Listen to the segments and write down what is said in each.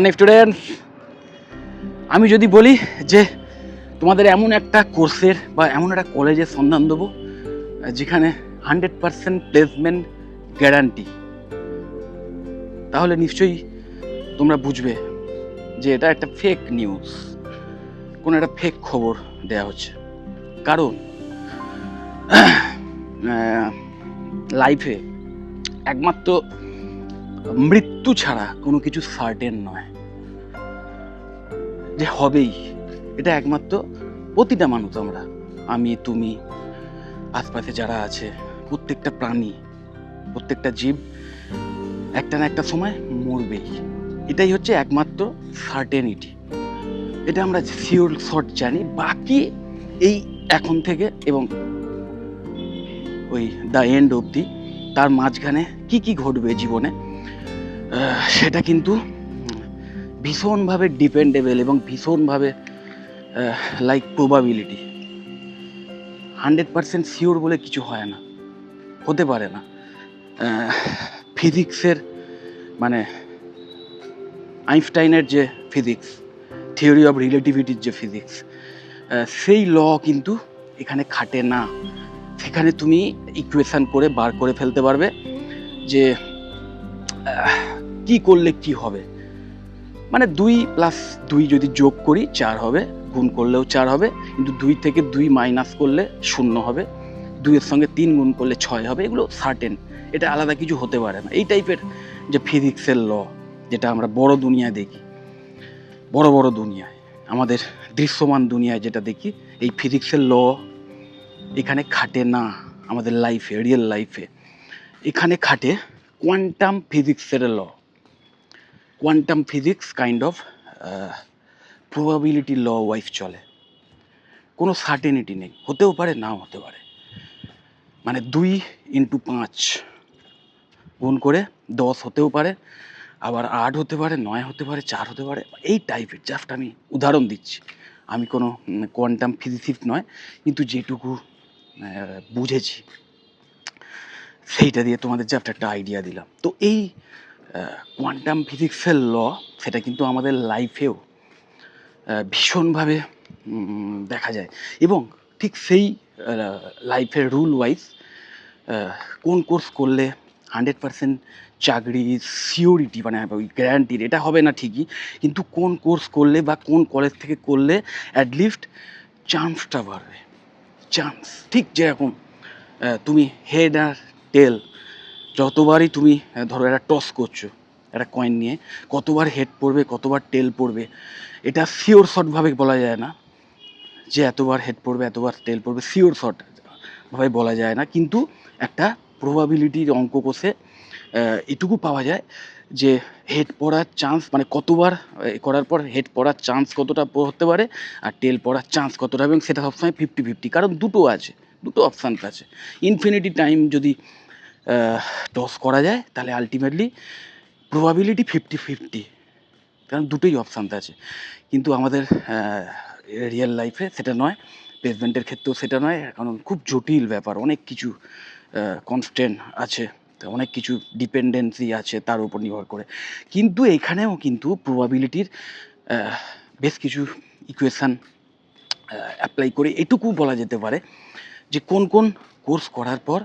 মানে স্টুডেন্টস আমি যদি বলি যে তোমাদের এমন একটা কোর্সের বা এমন একটা কলেজের সন্ধান দেবো, যেখানে হান্ড্রেড পারসেন্ট প্লেসমেন্ট গ্যারান্টি তাহলে নিশ্চয়ই তোমরা বুঝবে যে এটা একটা ফেক নিউজ কোনো একটা ফেক খবর দেয়া হচ্ছে। কারণ লাইফে একমাত্র মৃত্যু ছাড়া কোনো কিছু সার্টেন নয়। যে হবেই, এটা একমাত্র প্রতিটা মানুষ আমরা, আমি, তুমি, আশপাশে যারা আছে, প্রত্যেকটা প্রাণী, প্রত্যেকটা জীব, একটা না একটা সময় মরবেই। এটাই হচ্ছে একমাত্র সার্টেনিটি এটা আমরা শিওর শর্ট জানি। বাকি এই এখন থেকে এবং ওই দ্য এন্ড অবধি, তার মাঝখানে কি কি ঘটবে জীবনে সেটা কিন্তু ভীষণভাবে ডিপেন্ডেবল এবং ভীষণভাবে like probability hundred percent sure বলে কিছু হয় না। হতে পারে না। ফিজিক্সের মানে আইনস্টাইনের যে ফিজিক্স থিওরি অফ রিলেটিভিটির যে ফিজিক্স সেই ল কিন্তু এখানে খাটে না। সেখানে তুমি ইকুয়েশান করে বার করে ফেলতে পারবে যে কি করলে কি হবে? মানে দুই প্লাস দুই যদি যোগ করি, চার হবে, গুণ করলেও চার হবে, কিন্তু দুই থেকে দুই মাইনাস করলে শূন্য হবে, দুইয়ের সঙ্গে তিন গুণ করলে ছয় হবে, এগুলো সার্টেন এটা আলাদা কিছু হতে পারে না। এই টাইপের যে ফিজিক্সের ল যেটা আমরা বড় দুনিয়ায় দেখি, বড় বড় দুনিয়ায়, আমাদের দৃশ্যমান দুনিয়ায় যেটা দেখি, এই ফিজিক্সের ল এখানে খাটে না, আমাদের লাইফে রিয়েল লাইফে এখানে খাটে কোয়ান্টাম ফিজিক্সের law quantum physics kind of probability law wise চলে। কোনো সার্টেনিটি নেই। হতেও পারে, নাও হতে পারে। মানে দুই ইন্টু পাঁচ গুণ করে দশ হতেও পারে, আবার আট হতে পারে, নয় হতে পারে, চার হতে পারে, এই টাইপের জাস্ট আমি উদাহরণ দিচ্ছি। আমি কোনো কোয়ান্টাম ফিজিসিস্ট নয়, কিন্তু যেটুকু বুঝেছি। সেইটা দিয়ে তোমাদের জাস্ট একটা আইডিয়া দিলাম। তো এই কোয়ান্টাম ফিজিক্সের ল সেটা কিন্তু আমাদের লাইফেও ভীষণভাবে দেখা যায়। এবং ঠিক সেই লাইফের রুল ওয়াইজ কোন কোর্স করলে হান্ড্রেড পার্সেন্ট চাকরি সিওরিটি মানে ওই গ্যারান্টির এটা হবে না ঠিকই, কিন্তু কোন কোর্স করলে বা কোন কলেজ থেকে করলে অ্যাটলিস্ট চান্সটা বাড়বে। চান্স ঠিক যেরকম তুমি হেড আর টেল যতবারই তুমি ধরো একটা টস করছ, একটা কয়েন নিয়ে, কতবার হেড পড়বে, কতবার টেল পড়বে, এটা শিওর শর্টভাবে বলা যায় না যে এতবার হেড পড়বে, এতবার টেল পড়বে শিওর শর্ট ভাবে বলা যায় না। কিন্তু একটা প্রবাবিলিটির অঙ্ক কষে এটুকু পাওয়া যায় যে হেড পড়ার চান্স মানে কতবার করার পর হেড পড়ার চান্স কতটা হতে পারে আর টেল পড়ার চান্স কতটা, এবং সেটা সবসময় ফিফটি ফিফটি কারণ দুটো আছে। দুটো অপশানস আছে। ইনফিনিটি টাইম যদি টস করা যায়, তাহলে আলটিমেটলি প্রবাবিলিটি ফিফটি ফিফটি কারণ দুটোই অপশানস আছে। কিন্তু আমাদের রিয়েল লাইফে সেটা নয় প্লেসমেন্টের ক্ষেত্রেও সেটা নয়। কারণ খুব জটিল ব্যাপার, অনেক কিছু কনস্ট্যান্ট আছে। অনেক কিছু ডিপেন্ডেন্সি আছে তার উপর নির্ভর করে। কিন্তু এখানেও কিন্তু প্রবাবিলিটির বেশ কিছু ইকুয়েশান অ্যাপ্লাই করে এটুকু বলা যেতে পারে। যে কোন কোন কোর্স করার পর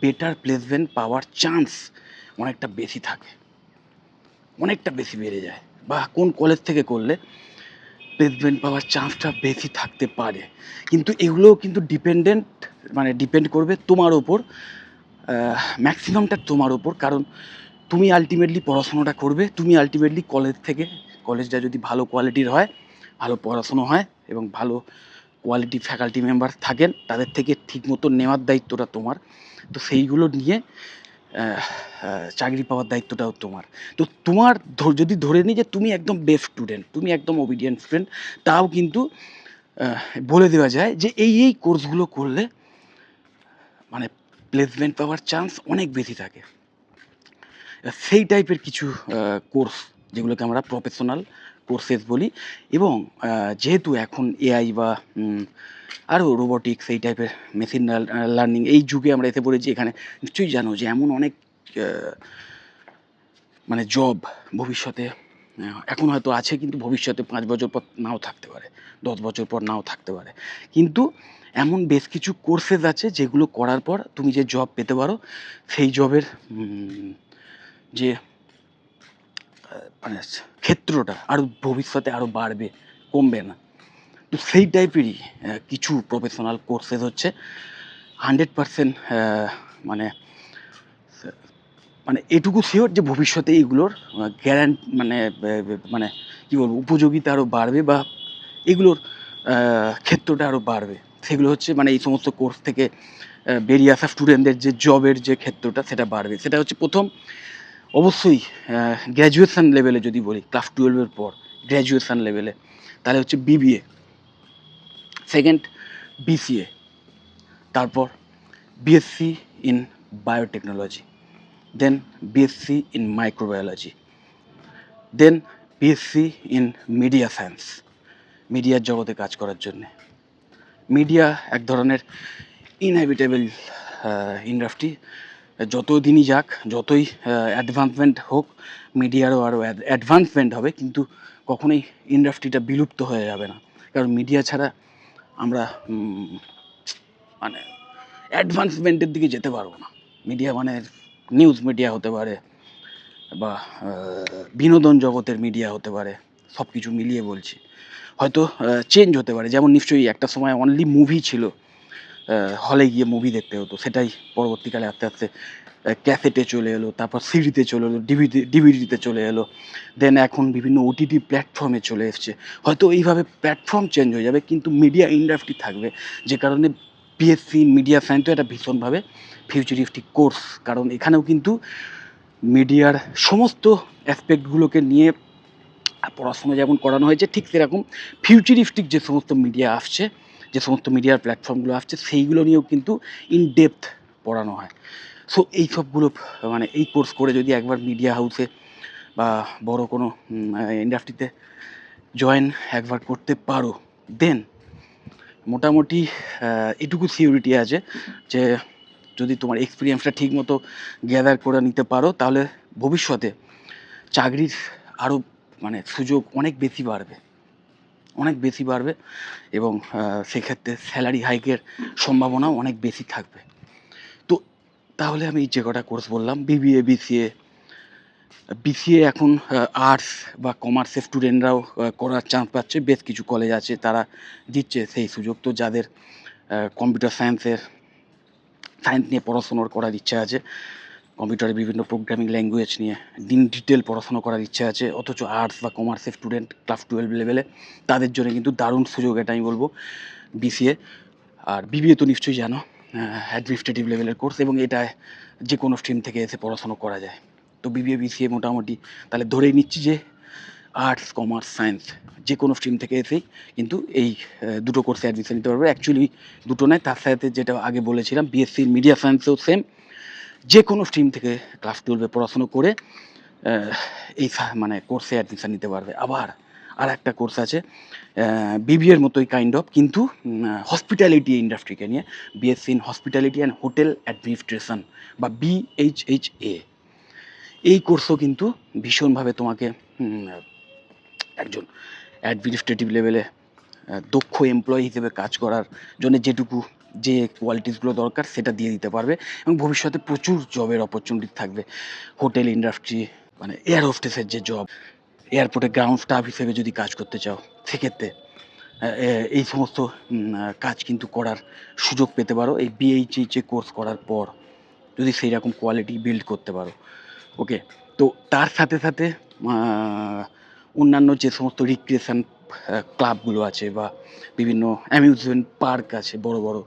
বেটার প্লেসমেন্ট পাওয়ার চান্স অনেকটা বেশি থাকে। অনেকটা বেশি বেড়ে যায়। বা কোন কলেজ থেকে করলে প্লেসমেন্ট পাওয়ার চান্সটা বেশি থাকতে পারে। কিন্তু এগুলোও কিন্তু ডিপেন্ডেন্ট মানে ডিপেন্ড করবে তোমার ওপর ম্যাক্সিমামটা তোমার ওপর কারণ তুমি আলটিমেটলি পড়াশোনাটা করবে, তুমি আলটিমেটলি কলেজ থেকে কলেজটা যদি ভালো কোয়ালিটির হয়, ভালো পড়াশুনো হয় এবং ভালো কোয়ালিটি ফ্যাকাল্টি মেম্বার থাকেন, তাদের থেকে ঠিকমতো নেওয়ার দায়িত্বটা তোমার। তো সেইগুলো নিয়ে চাকরি পাওয়ার দায়িত্বটাও তোমার। তো তোমার যদি ধরে নিই যে তুমি একদম বেস্ট স্টুডেন্ট তুমি একদম ওবিডিয়েন্ট স্টুডেন্ট তাও কিন্তু বলে দেওয়া যায় যে এই এই কোর্সগুলো করলে মানে প্লেসমেন্ট পাওয়ার চান্স অনেক বেশি থাকে। সেই টাইপের কিছু কোর্স যেগুলোকে আমরা প্রফেশনাল কোর্সেস বলি এবং যেহেতু এখন এআই বা আরও রোবোটিক্স এই টাইপের মেশিন লার্নিং এই যুগে আমরা এসে পড়েছি, এখানে নিশ্চয়ই জানো যে এমন অনেক মানে জব ভবিষ্যতে এখন হয়তো আছে কিন্তু ভবিষ্যতে পাঁচ বছর পর নাও থাকতে পারে, দশ বছর পর নাও থাকতে পারে। কিন্তু এমন বেশ কিছু কোর্সেস আছে যেগুলো করার পর তুমি যে জব পেতে পারো, সেই জবের যে মানে ক্ষেত্রটা আরও ভবিষ্যতে আরও বাড়বে, কমবে না। তো সেই টাইপেরই কিছু প্রফেশনাল কোর্সেস হচ্ছে। হান্ড্রেড পারসেন্ট মানে মানে এটুকু শিওর যে ভবিষ্যতে এইগুলোর গ্যারান্ট মানে মানে কী বলব, উপযোগিতা আরও বাড়বে বা এগুলোর ক্ষেত্রটা আরও বাড়বে। সেগুলো হচ্ছে মানে এই সমস্ত কোর্স থেকে বেরিয়ে আসা স্টুডেন্টদের যে জবের যে ক্ষেত্রটা, সেটা বাড়বে। সেটা হচ্ছে প্রথম অবশ্যই গ্র্যাজুয়েশান লেভেলে যদি বলি ক্লাস টুয়েলভের পর গ্র্যাজুয়েশান লেভেলে তাহলে হচ্ছে বিবিএ সেকেন্ড বিসিএ তারপর BSc in biotechnology then BSc in microbiology then BSc in media science মিডিয়ার জগতে কাজ করার জন্যে। মিডিয়া এক ধরনের ইনহ্যাবিটেবল ইন্ডাস্ট্রি যত দিনই যাক, যতই অ্যাডভান্সমেন্ট হোক মিডিয়ারও আরও অ্যাডভান্সমেন্ট হবে, কিন্তু কখনোই ইন্ডাস্ট্রিটা বিলুপ্ত হয়ে যাবে না। কারণ মিডিয়া ছাড়া আমরা মানে অ্যাডভান্সমেন্টের দিকে যেতে পারব না। মিডিয়া মানে নিউজ মিডিয়া হতে পারে বা বিনোদন জগতের মিডিয়া হতে পারে সব কিছু মিলিয়ে বলছি। হয়তো চেঞ্জ হতে পারে। যেমন নিশ্চয়ই একটা সময় অনলি মুভি ছিল। হলে গিয়ে মুভি দেখতে হতো। সেটাই পরবর্তীকালে আস্তে আস্তে ক্যাসেটে চলে এলো, তারপর সিডিতে চলে এলো ডিভিডি ডিভিডিতে চলে এলো। দেন এখন বিভিন্ন ওটিটি প্ল্যাটফর্মে চলে এসছে। হয়তো এইভাবে প্ল্যাটফর্ম চেঞ্জ হয়ে যাবে, কিন্তু মিডিয়া ইন্ডাস্ট্রি থাকবে। যে কারণে বিএসসি মিডিয়া সায়েন্সও একটা ভীষণভাবে ফিউচারিস্টিক কোর্স কারণ এখানেও কিন্তু মিডিয়ার সমস্ত অ্যাসপেক্টগুলোকে নিয়ে পড়াশোনা যেমন করানো হয়েছে, ঠিক সেরকম ফিউচারিস্টিক যে সমস্ত মিডিয়া আসছে যে সমস্ত মিডিয়ার প্ল্যাটফর্মগুলো আসছে, সেইগুলো নিয়েও কিন্তু ইন ডেপথ পড়ানো হয়। সো এই সবগুলো মানে এই কোর্স করে যদি একবার মিডিয়া হাউসে বা বড় কোনো ইন্ডাস্ট্রিতে জয়েন একবার করতে পারো দেন মোটামুটি এটুকু সিউরিটি আছে যে যদি তোমার এক্সপিরিয়েন্সটা ঠিক মতো গ্যাদার করে নিতে পারো, তাহলে ভবিষ্যতে চাকরির আরও মানে সুযোগ অনেক বেশি বাড়বে। অনেক বেশি বাড়বে এবং সেক্ষেত্রে স্যালারি হাইকের সম্ভাবনাও অনেক বেশি থাকবে। তো তাহলে আমি যে কটা কোর্স বললাম বিবিএ বিসিএ বিসিএ এখন আর্টস বা কমার্সের স্টুডেন্টরাও করার চান্স পাচ্ছে। বেশ কিছু কলেজ আছে তারা দিচ্ছে সেই সুযোগ। তো যাদের কম্পিউটার সায়েন্সের সায়েন্স নিয়ে পড়াশুনোর করার ইচ্ছা আছে কম্পিউটারে বিভিন্ন প্রোগ্রামিং ল্যাঙ্গুয়েজ নিয়ে দিন ডিটেল পড়াশোনা করার ইচ্ছা আছে, অথচ আর্টস বা কমার্সের স্টুডেন্ট ক্লাস টুয়েলভ লেভেলে তাদের জন্য কিন্তু দারুণ সুযোগ এটা আমি বলব বিসিএ আর বিবিএ তো নিশ্চয়ই জানো অ্যাডমিনিস্ট্রেটিভ লেভেলের কোর্স এবং এটা যে কোনো স্ট্রিম থেকে এসে পড়াশোনা করা যায়। তো বিবিএ বিসিএ মোটামুটি তাহলে ধরেই নিচ্ছি যে আর্টস কমার্স সায়েন্স যে কোনো স্ট্রিম থেকে এসেই কিন্তু এই দুটো কোর্সে অ্যাডমিশন নিতে পারবে। অ্যাকচুয়ালি দুটো নয়, তার সাথে যেটা আগে বলেছিলাম বিএসসি মিডিয়া সায়েন্সেও সেম যে কোনো স্ট্রিম থেকে ক্লাস টুয়েলভে পড়াশুনো করে এই মানে কোর্সে অ্যাডমিশান নিতে পারবে। আবার আর একটা কোর্স আছে বিবিএর মতোই কাইন্ড অফ কিন্তু হসপিটালিটি ইন্ডাস্ট্রিকে নিয়ে BSc in hospitality and hotel administration বা বিএইচএইচএ এই কোর্সও কিন্তু ভীষণভাবে তোমাকে একজন অ্যাডমিনিস্ট্রেটিভ লেভেলে দক্ষ এমপ্লয়ি হিসেবে কাজ করার জন্য যেটুকু যে কোয়ালিটিসগুলো দরকার সেটা দিয়ে দিতে পারবে এবং ভবিষ্যতে প্রচুর জবের অপরচুনিটি থাকবে। হোটেল ইন্ডাস্ট্রি মানে এয়ার হোস্টেসের যে জব এয়ারপোর্টে গ্রাউন্ড স্টাফ হিসেবে যদি কাজ করতে চাও, সেক্ষেত্রে এই সমস্ত কাজ কিন্তু করার সুযোগ পেতে পারো। এই বিএইচএইচএ কোর্স করার পর যদি সেই রকম কোয়ালিটি বিল্ড করতে পারো। ওকে তো তার সাথে সাথে অন্যান্য যে সমস্ত রিক্রিয়েশন ক্লাবগুলো আছে বা বিভিন্ন অ্যামিউজমেন্ট পার্ক আছে, বড় বড়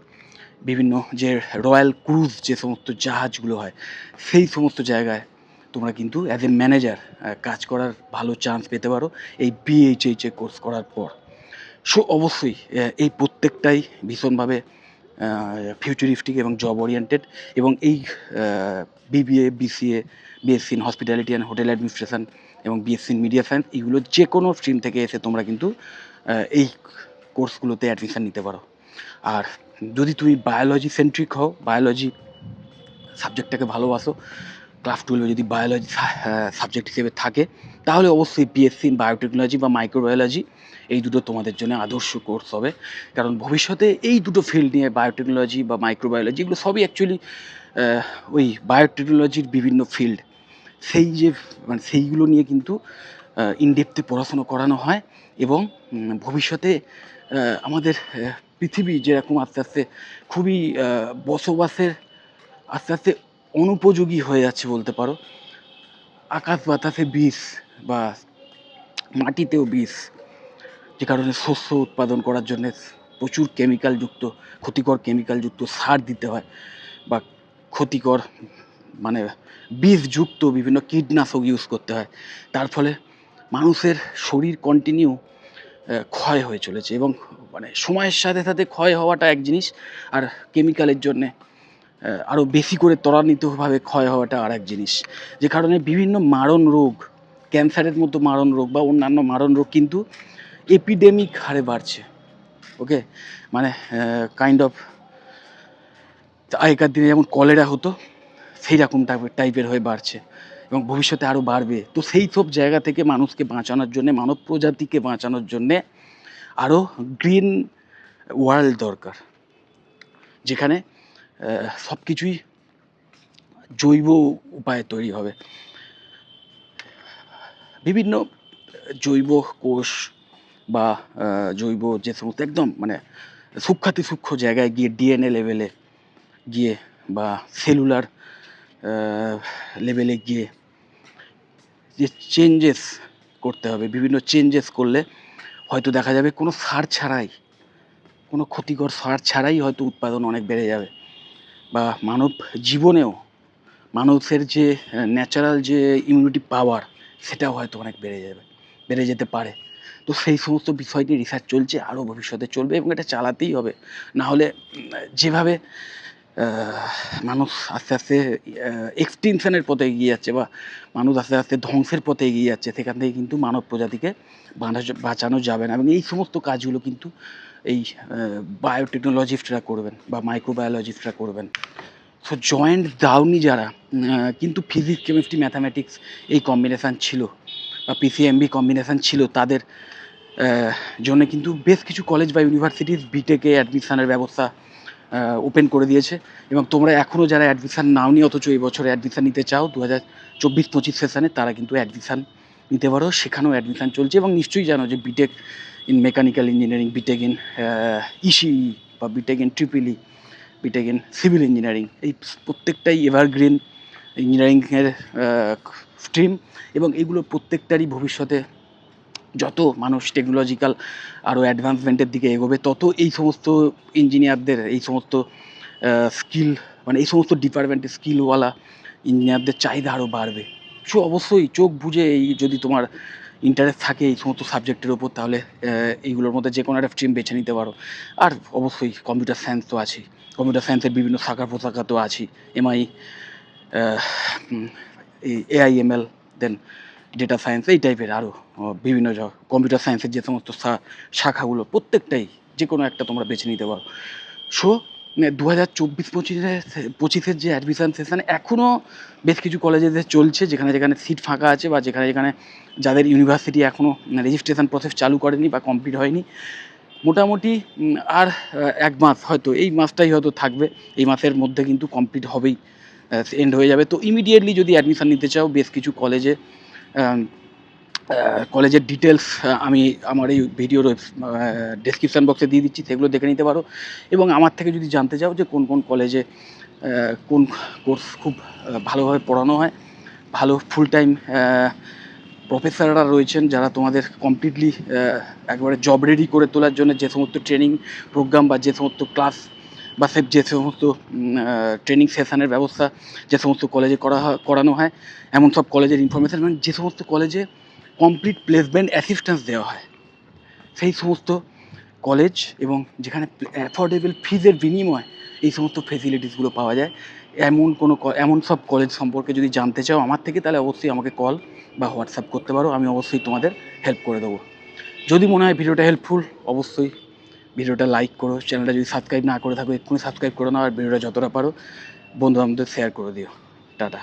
বিভিন্ন যে রয়্যাল ক্রুজ যে সমস্ত জাহাজগুলো হয়, সেই সমস্ত জায়গায় তোমরা কিন্তু অ্যাজ এ ম্যানেজার কাজ করার ভালো চান্স পেতে পারো এই বিএইচএইচএ কোর্স করার পর। সো অবশ্যই এই প্রত্যেকটাই ভীষণভাবে ফিউচারিস্টিক এবং জব ওরিয়েন্টেড এবং এই BBA BCA BSc in hospitality and hotel administration এবং বিএসসি ইন মিডিয়া সায়েন্স এইগুলো যে কোনো স্ট্রিম থেকে এসে তোমরা কিন্তু এই কোর্সগুলোতে অ্যাডমিশন নিতে পারো। আর যদি তুমি বায়োলজি সেন্ট্রিক হও বায়োলজি সাবজেক্টটাকে ভালোবাসো ক্লাস টুয়েলভে যদি বায়োলজি সাবজেক্ট হিসেবে থাকে, তাহলে অবশ্যই বিএসসি বায়োটেকনোলজি বা মাইক্রোবায়োলজি এই দুটো তোমাদের জন্য আদর্শ কোর্স হবে। কারণ ভবিষ্যতে এই দুটো ফিল্ড নিয়ে বায়োটেকনোলজি বা মাইক্রোবায়োলজি এগুলো সবই অ্যাকচুয়ালি ওই বায়োটেকনোলজির বিভিন্ন ফিল্ড সেই যে মানে সেইগুলো নিয়ে কিন্তু ইনডেপথে পড়াশুনো করানো হয় এবং ভবিষ্যতে আমাদের পৃথিবী যেরকম আস্তে আস্তে খুবই বসবাসের আস্তে আস্তে অনুপযোগী হয়ে যাচ্ছে বলতে পারো। আকাশ বাতাসে বিষ বা মাটিতেও বিষ, যে কারণে শস্য উৎপাদন করার জন্য প্রচুর কেমিক্যালযুক্ত ক্ষতিকর কেমিক্যালযুক্ত সার দিতে হয় বা ক্ষতিকর মানে বিষযুক্ত বিভিন্ন কীটনাশক ইউজ করতে হয়। তার ফলে মানুষের শরীর কন্টিনিউ ক্ষয় হয়ে চলেছে এবং মানে সময়ের সাথে সাথে ক্ষয় হওয়াটা এক জিনিস, আর কেমিক্যালের জন্যে আরও বেশি করে ত্বরান্বিতভাবে ক্ষয় হওয়াটা আর এক জিনিস। যে কারণে বিভিন্ন মারণ রোগ, ক্যান্সারের মতো মারণ রোগ বা অন্যান্য মারণ রোগ কিন্তু এপিডেমিক হারে বাড়ছে। ওকে মানে কাইন্ড অফ আগেকার দিনে যেমন কলেরা হতো সেই রকম টাইপের টাইপের হয়ে বাড়ছে এবং ভবিষ্যতে আরও বাড়বে। তো সেই সব জায়গা থেকে মানুষকে বাঁচানোর জন্যে, মানব প্রজাতিকে বাঁচানোর জন্যে আরও গ্রিন ওয়ার্ল্ড দরকার, যেখানে সব কিছুই জৈব উপায়ে তৈরি হবে। বিভিন্ন জৈব কোষ বা জৈব যে সমস্ত একদম মানে সূক্ষাতি সূক্ষ্ম জায়গায় গিয়ে ডিএনএ লেভেলে গিয়ে বা সেলুলার লেভেলে গিয়ে যে চেঞ্জেস করতে হবে, বিভিন্ন চেঞ্জেস করলে হয়তো দেখা যাবে কোনো সার ছাড়াই, কোনো ক্ষতিকর সার ছাড়াই হয়তো উৎপাদন অনেক বেড়ে যাবে। বা মানব জীবনেও, মানুষের যে ন্যাচারাল যে ইমিউনিটি পাওয়ার সেটাও হয়তো অনেক বেড়ে যাবে, বেড়ে যেতে পারে। তো সেই সমস্ত বিষয় নিয়ে রিসার্চ চলছে, আরও ভবিষ্যতে চলবে এবং এটা চালাতেই হবে। না হলে যেভাবে মানুষ আস্তে আস্তে এক্সটিনশনের পথে এগিয়ে যাচ্ছে বা মানুষ আস্তে আস্তে ধ্বংসের পথে এগিয়ে যাচ্ছে, সেখান থেকে কিন্তু মানব প্রজাতিকে বাঁচা- বাঁচানো যাবে না। এবং এই সমস্ত কাজগুলো কিন্তু এই বায়োটেকনোলজিস্টরা করবেন বা মাইক্রোবায়োলজিস্টরা করবেন। সো জয়েন্ট ডাউনি যারা কিন্তু ফিজিক্স কেমিস্ট্রি ম্যাথামেটিক্স এই কম্বিনেশান ছিল বা পিসিএমবি কম্বিনেশান ছিল তাদের জন্য কিন্তু বেশ কিছু কলেজ বা ইউনিভার্সিটিস বিটেকে অ্যাডমিশনের ব্যবস্থা ওপেন করে দিয়েছে। এবং তোমরা এখনও যারা অ্যাডমিশান নাওনি, অথচ এই বছরে অ্যাডমিশান নিতে চাও দু হাজার চব্বিশ পঁচিশ সেশনে তারা কিন্তু অ্যাডমিশান নিতে পারো। সেখানেও অ্যাডমিশান চলছে এবং নিশ্চয়ই জানো যে BTech in mechanical engineering BTech in ECE E বা বিটেক ইন ট্রিপিলি বিটেক ইন সিভিল ইঞ্জিনিয়ারিং এই প্রত্যেকটাই এভারগ্রিন ইঞ্জিনিয়ারিংয়ের স্ট্রিম এবং এগুলো প্রত্যেকটারই ভবিষ্যতে যত মানুষ টেকনোলজিক্যাল আরও অ্যাডভান্সমেন্টের দিকে এগোবে, তত এই সমস্ত ইঞ্জিনিয়ারদের এই সমস্ত স্কিল মানে এই সমস্ত ডিপার্টমেন্টের স্কিলওয়ালা ইঞ্জিনিয়ারদের চাহিদা আরও বাড়বে। সো অবশ্যই চোখ বুঝে এই যদি তোমার ইন্টারেস্ট থাকে এই সমস্ত সাবজেক্টের ওপর তাহলে এইগুলোর মধ্যে যে কোনো একটা স্ট্রিম বেছে নিতে পারো। আর অবশ্যই কম্পিউটার সায়েন্স তো আছেই। কম্পিউটার সায়েন্সের বিভিন্ন শাখা প্রশাখা তো আছেই। MI AIML then data science এই টাইপের আরও বিভিন্ন কম্পিউটার সায়েন্সের যে সমস্ত শাখাগুলো প্রত্যেকটাই যে কোনো একটা তোমরা বেছে নিতে পারো। সো দু হাজার চব্বিশ পঁচিশে, পঁচিশের যে অ্যাডমিশান সেশন এখনও বেশ কিছু কলেজেতে চলছে যেখানে যেখানে সিট ফাঁকা আছে বা যেখানে যেখানে যাদের ইউনিভার্সিটি এখনও রেজিস্ট্রেশন প্রসেস চালু করেনি বা কমপ্লিট হয়নি। মোটামুটি আর এক মাস হয়তো, এই মাসটাই হয়তো থাকবে, এই মাসের মধ্যে কিন্তু কমপ্লিট হবেই এন্ড হয়ে যাবে। তো ইমিডিয়েটলি যদি অ্যাডমিশান নিতে চাও, বেশ কিছু কলেজে কলেজের ডিটেলস আমি আমার এই ভিডিওর ডেসক্রিপশান বক্সে দিয়ে দিচ্ছি, সেগুলো দেখে নিতে পারো। এবং আমার থেকে যদি জানতে চাও যে কোন কোন কলেজে কোন কোর্স খুব ভালোভাবে পড়ানো হয়, ভালো ফুল টাইম প্রফেসররা রয়েছেন যারা তোমাদের কমপ্লিটলি একবারে জব রেডি করে তোলার জন্য যে সমস্ত ট্রেনিং প্রোগ্রাম বা যে সমস্ত ক্লাস বা যে সমস্ত ট্রেনিং সেশানের ব্যবস্থা যে সমস্ত কলেজে করা করানো হয়, এমন সব কলেজের ইনফরমেশান মানে যে সমস্ত কলেজে কমপ্লিট প্লেসমেন্ট অ্যাসিস্ট্যান্স দেওয়া হয়। সেই সমস্ত কলেজ এবং যেখানে অ্যাফোর্ডেবল ফিজের বিনিময় এই সমস্ত ফেসিলিটিসগুলো পাওয়া যায়। এমন কোনো এমন সব কলেজ সম্পর্কে যদি জানতে চাও আমার থেকে, তাহলে অবশ্যই আমাকে কল বা হোয়াটসঅ্যাপ করতে পারো। আমি অবশ্যই তোমাদের হেল্প করে দেবো। যদি মনে হয় ভিডিওটা হেল্পফুল অবশ্যই ভিডিওটা লাইক করো চ্যানেলটা যদি সাবস্ক্রাইব না করে থাকো, এক্ষুনি সাবস্ক্রাইব করে নাও আর ভিডিওটা যতটা পারো বন্ধু বান্ধবদের শেয়ার করে দিও। টাটা।